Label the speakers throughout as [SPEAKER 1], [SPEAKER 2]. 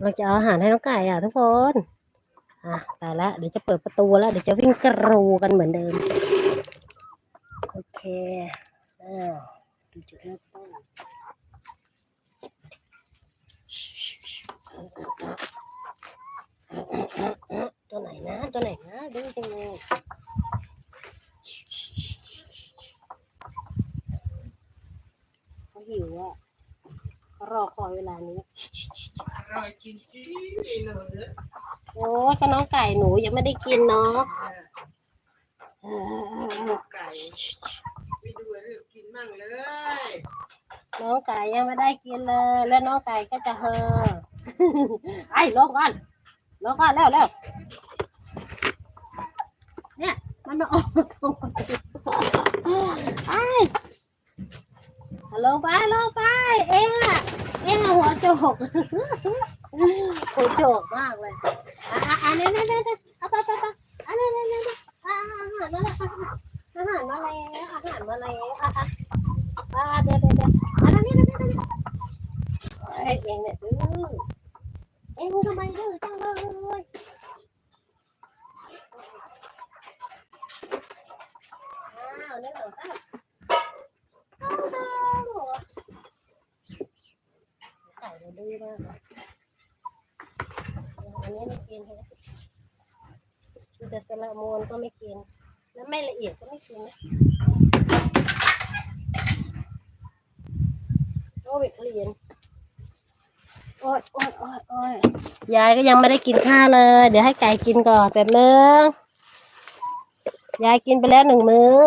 [SPEAKER 1] เราจะเอาอาหารให้น้องไก่อะทุกคน อะตายละเดี๋ยวจะเปิดประตูแล้วเดี๋ยวจะวิ่งกรูกันเหมือนเดิม โอเคอ้าวดูจุดเริ่มต้นตัวไหนนะ ตัวไหนนะดื้อจังเลยเขาหิวอะเขารอคอยเวลานี้
[SPEAKER 2] อร่อยจริงๆหนู
[SPEAKER 1] โอ้ยก็น้องไก่หนูยังไม่ได้กินเนาะเออ
[SPEAKER 2] ไก่ไม่ดูเรื่องกินมั่งเลย
[SPEAKER 1] น้องไก่ยังไม่ได้กินเลย แล้วน้องไก่ก็จะเฮอไอ้ลงก่อนลงก่อนแล้วแล้วเนี่ยมันมาออกมาตรงไอ้ลงไปลงไปเองอะ เอ็งอะหัวโจกหัวโจกมากเลยอะอะอะเนี่ยเนี่ยเนี่ยเอาไปไปไปอันนี้เนี่ยเนี่ยเนี่ยอะอาหารมาแล้วอาหารมาแล้วอาหารมาแล้วอะอะอะเดี๋ยวเดี๋ยวเดี๋ยวอันนี้เนี่ยเนี่ยเนี่ยเอ้ยเอ็งเนี่ยดื้อเอ็งทำไมดื้อจังเลยอ้าวเนี่ยเหรอครับเอาเด้อ หัวไก่เราดื้อมากเลยอันนี้ไม่กินเลยมีแต่สละโมนก็ไม่กิน แล้วไม่ละเอียดก็ไม่กินนะโอ้ยเรียนโอ้ยโอ้ยโอ้ยโอ้ยยายก็ยังไม่ได้กินข้าวเลย เดี๋ยวให้ไก่กินก่อนแป๊บนึงยายกินไปแล้วหนึ่งมื้อ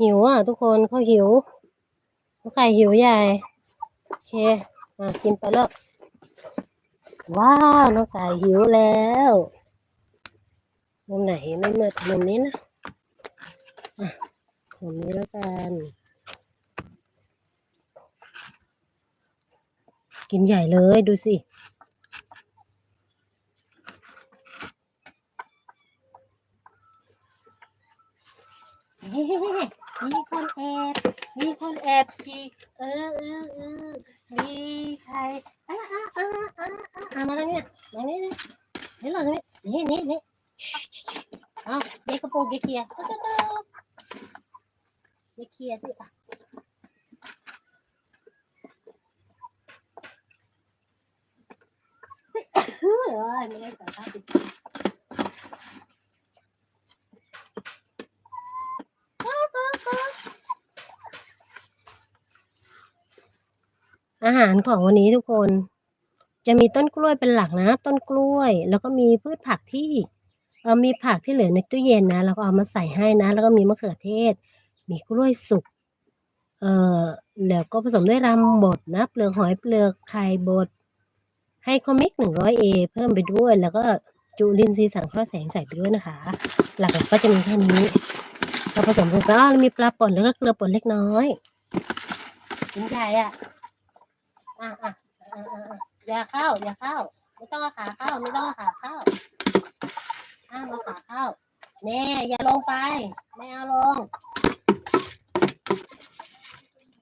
[SPEAKER 1] หิวอะทุกคนเขาหิวน้องไก่หิวใหญ่ โอเคอะกินไปแล้วว้าวน้องไก่หิวแล้วมุมไหนไม่เมื่อมุมนี้นะอะมุมนี้แล้วกัน กินใหญ่เลยดูสิเฮ้ มีคนแอบ มีคนแอบจีเออเออเออมีใครอะอะอะอะอะอะมาทางนี้มานี่นี่นี่หรอนี่นี่นี่เอาเด็กกระโปรงเด็กเคียร์ตุ๊ดตุ๊ดตุ๊ดเด็กเคียร์สิอะเฮ้ยไม่ได้ใส่ผ้าปิด อาหารของวันนี้ทุกคน จะมีต้นกล้วยเป็นหลักนะ ต้นกล้วย แล้วก็มีพืชผักที่เออมีผักที่เหลือในตู้เย็นนะเราก็เอามาใส่ให้นะ แล้วก็มีมะเขือเทศ มีกล้วยสุกเออแล้วก็ผสมด้วยรำบดนะ เปลือกหอยเปลือกไข่บด ให้คอมิกหนึ่งร้อยเอเพิ่มไปด้วย แล้วก็จุลินทรีย์สังเคราะห์แสงใส่ไปด้วยนะคะ หลักๆก็จะมีแค่นี้เราผสมกันก็มีปลาป่นแล้วก็เกลือป่นเล็กน้อยชิ้นใหญ่อะ อะอะอะอะอย่าเข้า อย่าเข้า ไม่ต้องขาเข้า ไม่ต้องขาเข้าห้ามเอาขาเข้าแน่อย่าลงไป ไม่เอาลง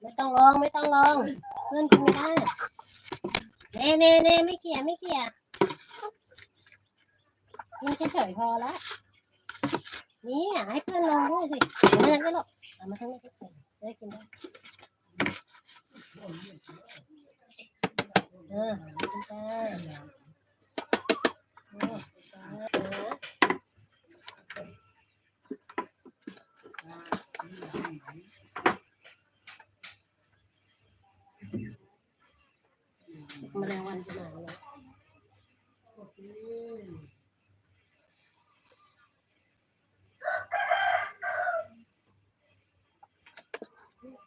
[SPEAKER 1] ไม่ต้องลง ไม่ต้องลงเพื่อนกินไม่ได้เน่เน่เน่ไม่เขี่ยไม่เขี่ยกินเฉยๆพอและนี่อะให้เพื่อนลงด้วยสิเอามาทางนี้ลูกเอามาทางนี้สิจะได้กินได้กินได้ เออกินได้นะแมลงวันจะมาแล้ว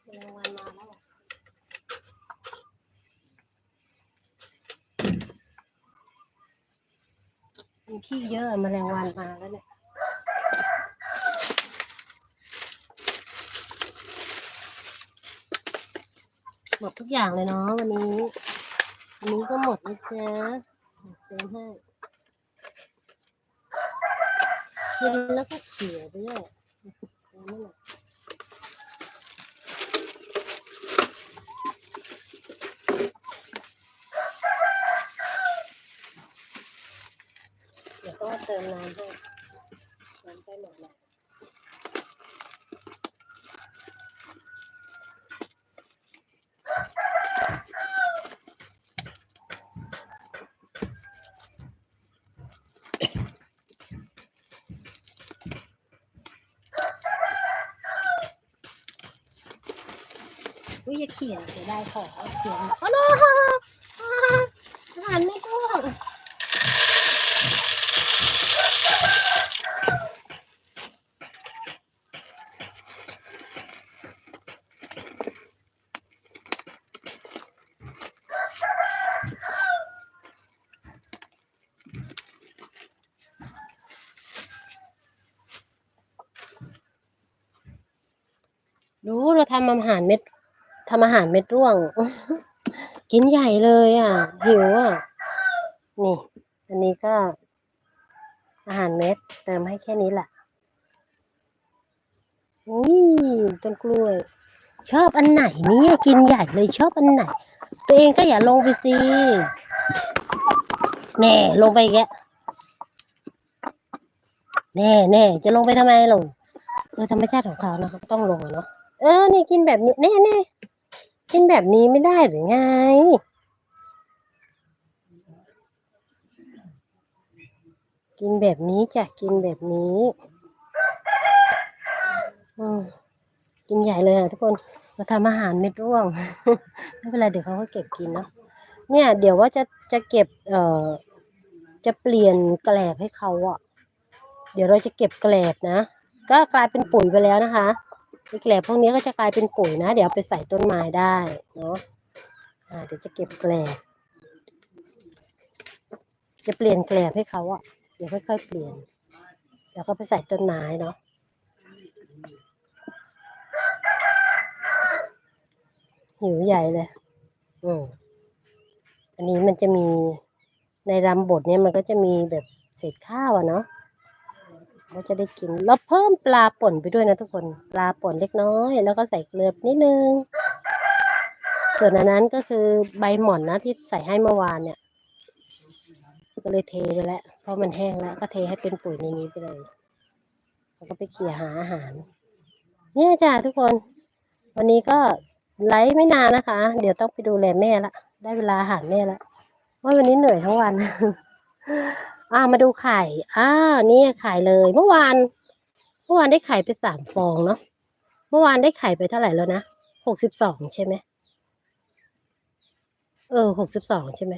[SPEAKER 1] แมลงวันมาแล้ว มีขี้เยอะมแมลงวันมาแล้วเนี่ยหมดทุกอย่างเลยเนาะวันนี้วันนี้ก็หมดนะจ๊ะเติมให้กินแล้วก็เขียไปด้วยอานั่นน่ะ ยวต้องเติมน้ำให้น้ำใกล้หมดแล้วอุ้ยอย่าเขียนเสียดายของเขียนอ๋อโนอาหารไม่ต้อง ดูเราทำอาหารเม็ดทำอาหารเม็ดร่วง กินใหญ่เลยอะ หิวอะ นี่ อันนี้ก็ อาหารเม็ด เติมให้แค่นี้แหละอุ้ยต้นกล้วย ชอบอันไหนเนี่ยกินใหญ่เลยชอบอันไหน ตัวเองก็อย่าลงไปสิแน่ลงไปแกแน่แน่จะลงไปทำไมลงเออธรรมชาติของเขานะต้องลงเนาะ เออนี่กินแบบนี้แน่แน่กินแบบนี้ไม่ได้หรือไง กินแบบนี้จ้ะกินแบบนี้อืมกินใหญ่เลยอะทุกคนเราทำอาหารเม็ดร่วง ไม่เป็นไรเดี๋ยวเขาก็เก็บกินเนาะเนี่ย เดี๋ยวว่าจะจะเก็บ เอ่อ จะเปลี่ยนแกลบให้เขาอะ เดี๋ยวเราจะเก็บแกลบนะ ก็กลายเป็นปุ๋ยไปแล้วนะคะ แกลบพวกนี้ก็จะกลายเป็นปุ๋ยนะ เดี๋ยวไปใส่ต้นไม้ได้เนาะอ่าเดี๋ยวจะเก็บแกลบจะเปลี่ยนแกลบให้เขาอะเดี๋ยวค่อยๆเปลี่ยนเดี๋ยวก็ไปใส่ต้นไม้เนาะหิวใหญ่เลย อืมอันนี้มันจะมีในรำบดเนี่ยมันก็จะมีแบบเศษข้าวอะเนาะ เราจะได้กินแล้วเพิ่มปลาป่นไปด้วยนะทุกคนปลาป่นเล็กน้อย แล้วก็ใส่เกลือนิดนึง ส่วนอันนั้นก็คือใบหม่อนนะที่ใส่ให้เมื่อวานเนี่ย ก็เลยเทไปแล้ว เพราะมันแห้งแล้ว ก็เทให้เป็นปุ๋ยในนี้ไปเลยแล้วก็ไปเขี่ยหาอาหาร เนี่ยจ้าทุกคน วันนี้ก็ไลฟ์ไม่นานนะคะ เดี๋ยวต้องไปดูแลแม่ละ ได้เวลาอาหารแม่ละว่าวันนี้เหนื่อยทั้งวัน อ่ามาดูไข่ อ่านี่ไข่เลย เมื่อวาน เมื่อวานได้ไข่ไปสามฟองเนาะ เมื่อวานได้ไข่ไปเท่าไหร่แล้วนะหกสิบสองใช่ไหม เออหกสิบสองใช่ไหม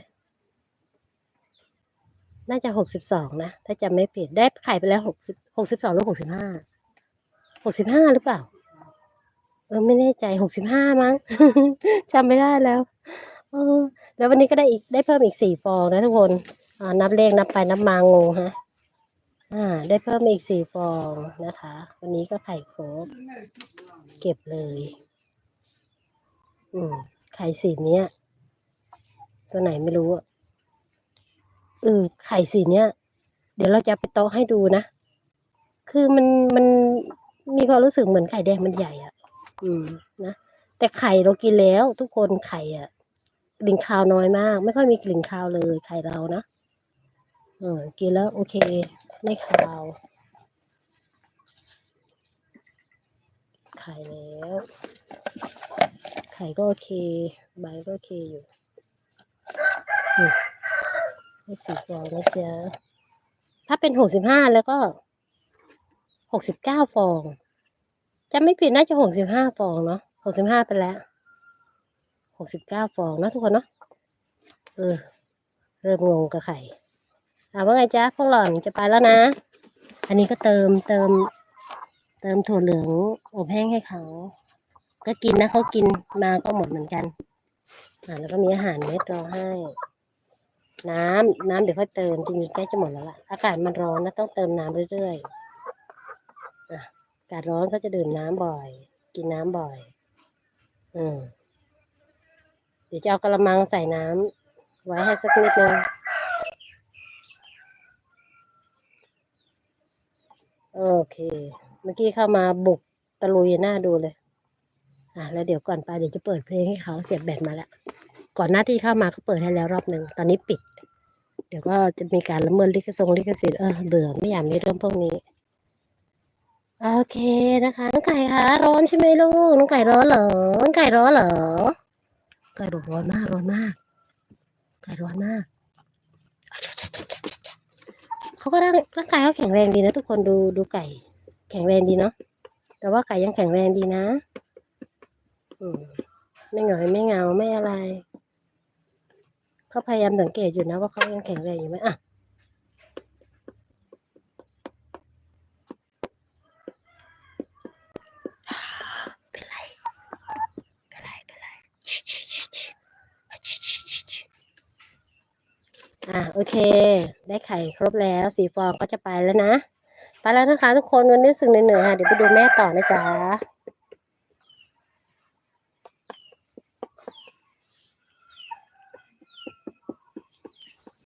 [SPEAKER 1] น่าจะหกสิบสองนะ ถ้าจำไม่ผิด ได้ไข่ไปแล้วหกสิบหกสิบสองหรือหกสิบห้า หกสิบห้าหรือเปล่า เออ ไม่แน่ใจหกสิบห้ามั้ง จำไม่ได้แล้ว เออ แล้ววันนี้ก็ได้อีก ได้เพิ่มอีกสี่ฟองนะทุกคน นับเลขนับไปนับมางงฮะอ่า ได้เพิ่มอีกสี่ฟองนะคะ วันนี้ก็ไข่ครบ เก็บเลย อืม ไข่สีเนี้ย ตัวไหนไม่รู้อเออไข่สีเนี้ย เดี๋ยวเราจะไปโต๊ะให้ดูนะ คือมันมันมีความรู้สึกเหมือนไข่แดงมันใหญ่อะอืม นะ แต่ไข่เรากินแล้ว ทุกคนไข่อะกลิ่นคาวน้อยมาก ไม่ค่อยมีกลิ่นคาวเลยไข่เรานะ ออกินแล้วโอเค ไม่คาว ไข่แล้ว ไข่ก็โอเค ใบก็โอเคอยู่ให้สีฟองนะจ๊ะถ้าเป็นหกสิบห้าแล้วก็หกสิบเก้าฟอง จะไม่ผิดน่าจะหกสิบห้าฟองเนาะหกสิบห้าไปแล้วหกสิบเก้าฟองนะทุกคนเนาะเออ เริ่มงงกับไข่ ถามว่าไงจ๊ะพวกหล่อนจะไปแล้วนะ อันนี้ก็เติมเติม เติมถั่วเหลืองอบแห้งให้เขา ก็กินนะเขากินมาก็หมดเหมือนกันอ่าแล้วก็มีอาหารเม็ดรอให้ น้ำน้ำเดี๋ยวค่อยเติมจริงๆใกล้จะหมดแล้วล่ะอากาศมันร้อนนะต้องเติมน้ำเรื่อยๆอะอากาศร้อนก็จะดื่มน้ำบ่อย กินน้ำบ่อย อืมเดี๋ยวจะเอากระมังใส่น้ำไว้ให้สักนิดนึง โอเค เมื่อกี้เข้ามาบุกตะลุยหน้าดูเลย อะแล้วเดี๋ยวก่อนไปเดี๋ยวจะเปิดเพลงให้เขาเสียบแบตมาแล้ว ก่อนหน้าที่เข้ามาก็เปิดให้แล้วรอบหนึ่งตอนนี้ปิด เดี๋ยวก็จะมีการละเมิดลิขสงลิขสิทธิ์เออเบื่อไม่อยากมีเรื่องพวกนี้ โอเคนะคะ น้องไก่คะร้อนใช่ไหมลูก น้องไก่ร้อนเหรอ น้องไก่ร้อนเหรอ ไก่บอกร้อนมากร้อนมาก ไก่ร้อนมาก เขาก็ร่างร่างกายเขาแข็งแรงดีนะทุกคนดูดูไก่ แข็งแรงดีเนาะแต่ว่าไก่ยังแข็งแรงดีนะ อืมไม่หงอยไม่เงาไม่อะไรเขาพยายามสังเกตอยู่นะว่าเขายังแข็งแรงอยู่ไหมอะ เป็นไร เป็นไร เป็นไรชิชิชิชิอะชิชิชิชิ อะโอเค ได้ไข่ครบแล้วสีฟองก็จะไปแล้วนะ ไปแล้วนะคะทุกคนวันนี้สึกเหนื่อยๆค่ะเดี๋ยวไปดูแม่ต่อนะจ๊ะ